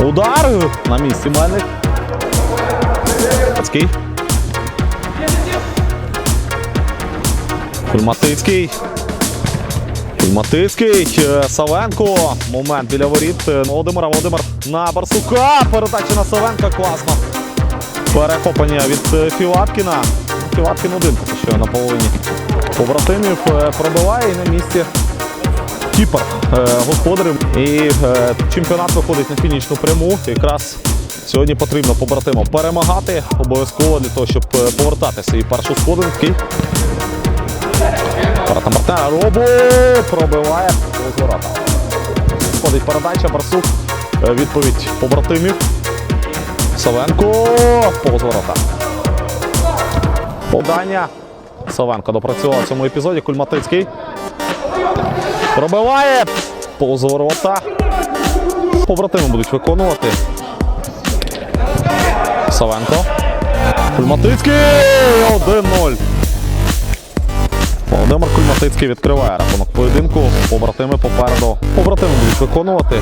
Удар на місці Мельник. Пацький. Кульматицький. Кульматицький. Е, Савенко. Момент біля воріт. Е, Володимира Володимир на Барсука. Передача на Савенка. Класно. Перехоплення від е, Філаткіна. Філаткін один поки що на половині побратимів. Пробиває і на місці кіпер е, господарів. І е, чемпіонат виходить на фінішну пряму. Якраз сьогодні потрібно побратимам перемагати обов'язково для того, щоб е, повертати свій першу сходинки. Ворота Мартена Робу пробиває ворота. Входить передача, Барсук. Відповідь побратимів. Савенко повз ворота. Подання. Савенко допрацював в цьому епізоді. Кульматицький. Пробиває повз ворота. Побратими будуть виконувати. Савенко. Кульматицький 1-0. Володимир Кульматицький відкриває рахунок поєдинку. Побратими попереду. Побратими будуть виконувати.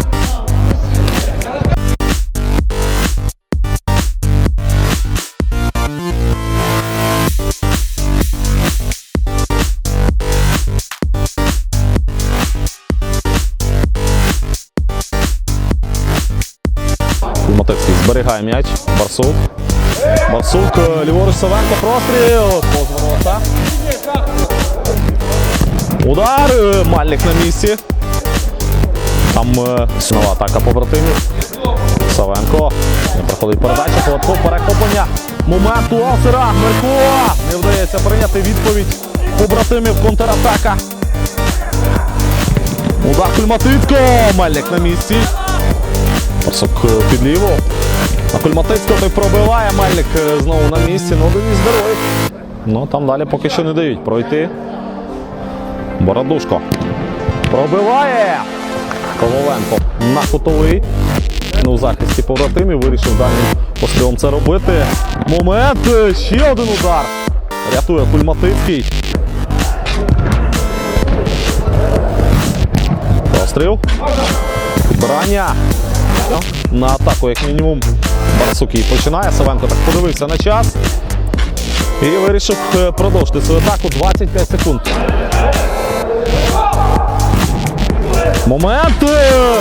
Зберігає м'яч. Барсук. Барсук, е, ліворуч Савенко, простріл. Ворота. Удар. е, Мальник на місці. Там е, нова атака побратимів. Савенко. Не проходить передача. Колотко, перехоплення. Момент у Алсера. Мерко. Не вдається прийняти відповідь побратимів. Контратака. Удар Кульматицько. Мельник на місці. Парсок е, під ліву. Кульматицького той пробиває. Мельник е, знову на місці. Ну, один героїв. Ну, там далі поки що не дають пройти. Бородушко. Пробиває. Коваленко на кутовий. Ну, у захисті побратимів вирішив дальнім пострілом це робити. Момент. е, Ще один удар. Рятує Кульматицький. Постріл. Підбирання. На атаку, як мінімум, Барсук її починає. Савенко так подивився на час. І вирішив е, продовжити свою атаку 25 секунд. Момент! е,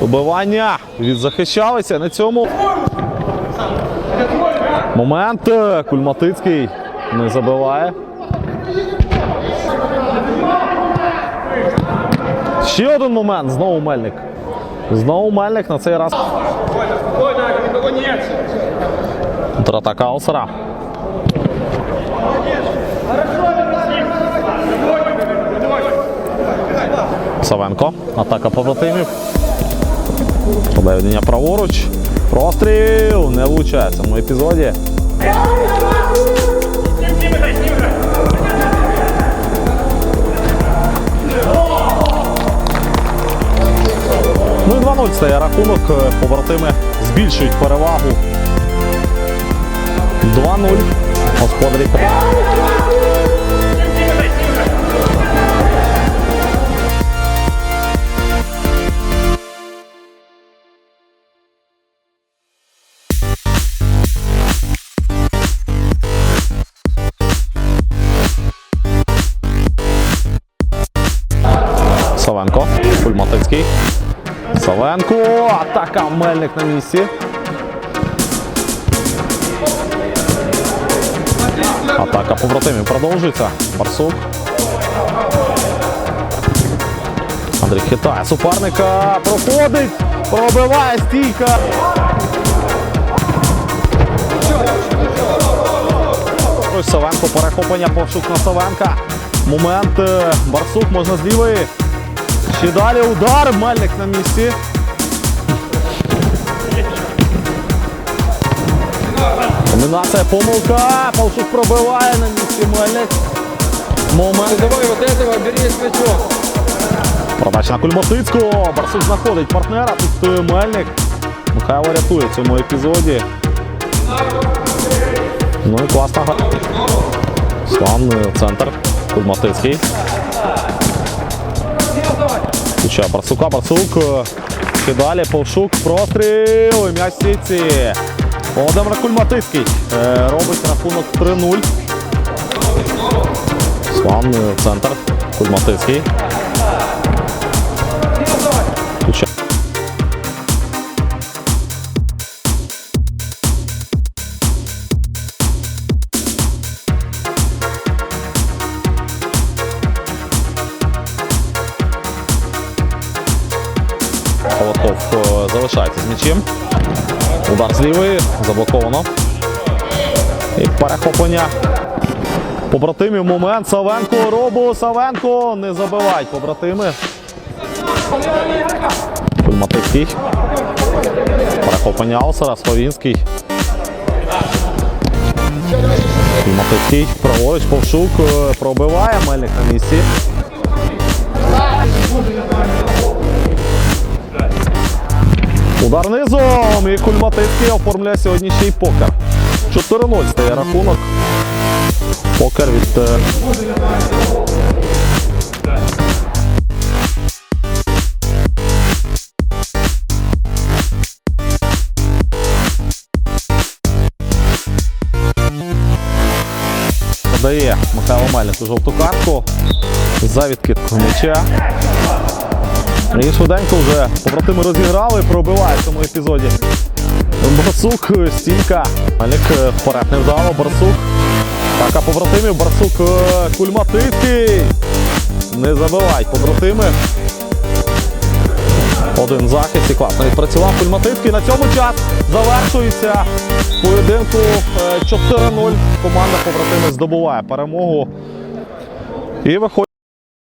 Убивання. Відзахищалися на цьому. Момент. е, Кульматицький не забиває. Ще один момент. Знову Мельник. Знову Мельник на цей раз. Контратака Алсера. Савенко. Атака побратимів. Подавлення праворуч. Простріл. Не влучає в цьому епізоді. 2-0 стає рахунок. Е, Побратими збільшують перевагу. 2-0. Господарі. Савенко. Атака. Мельник на місці. Атака побратимів продовжується. Барсук. Андрій хитає суперника. Проходить. Пробиває стійка. Ось Савенко. Перехоплення повшук на Савенка. Момент. Барсук можна з лівої. Ще далі удар. Мельник на місці. Комбінація помилка. Павшук пробиває на місці Мельник. Момент. Давай вот этого бери с мячом. Продача на Кульмотицького. Барсук знаходить партнера. Тут е, Мельник. Михайло рятує в цьому епізоді. Ну і класна гра. Слан е, центр. Кульмотицький. Включає Барсука. Барсук. е, Трохи далі. Повшук. Простріл. І М'яч в сітці. Володимир Кульматицький е, робить рахунок 3-0. Славний центр. Кульматицький. Холодков е, залишається з м'ячем. Удар з заблоковано. І перехоплення побратимів. Момент. Савенко, Робу, Савенко. Не забивають побратими. Кульматицький. Перехоплення Алсера, Словінський. Кульматицький. Праворуч, Повшук е, пробиває. Мельник на місці. Удар і Кульматицький оформляє сьогодні ще й покер. 4-0 стає рахунок. Покер від е, подає Михайло Мельник жовту картку за відкидку м'яча. І швиденько вже побратими розіграли, пробиває в цьому епізоді. Барсук, стійка. Мельник е, вперед не вдало. Барсук. Так, а побратимів Барсук е, Кульматицький. Не забивають побратими. Один захист і класно відпрацював Кульматицький. На цьому час завершується поєдинку е, 4-0. Команда побратими здобуває перемогу. І виходить.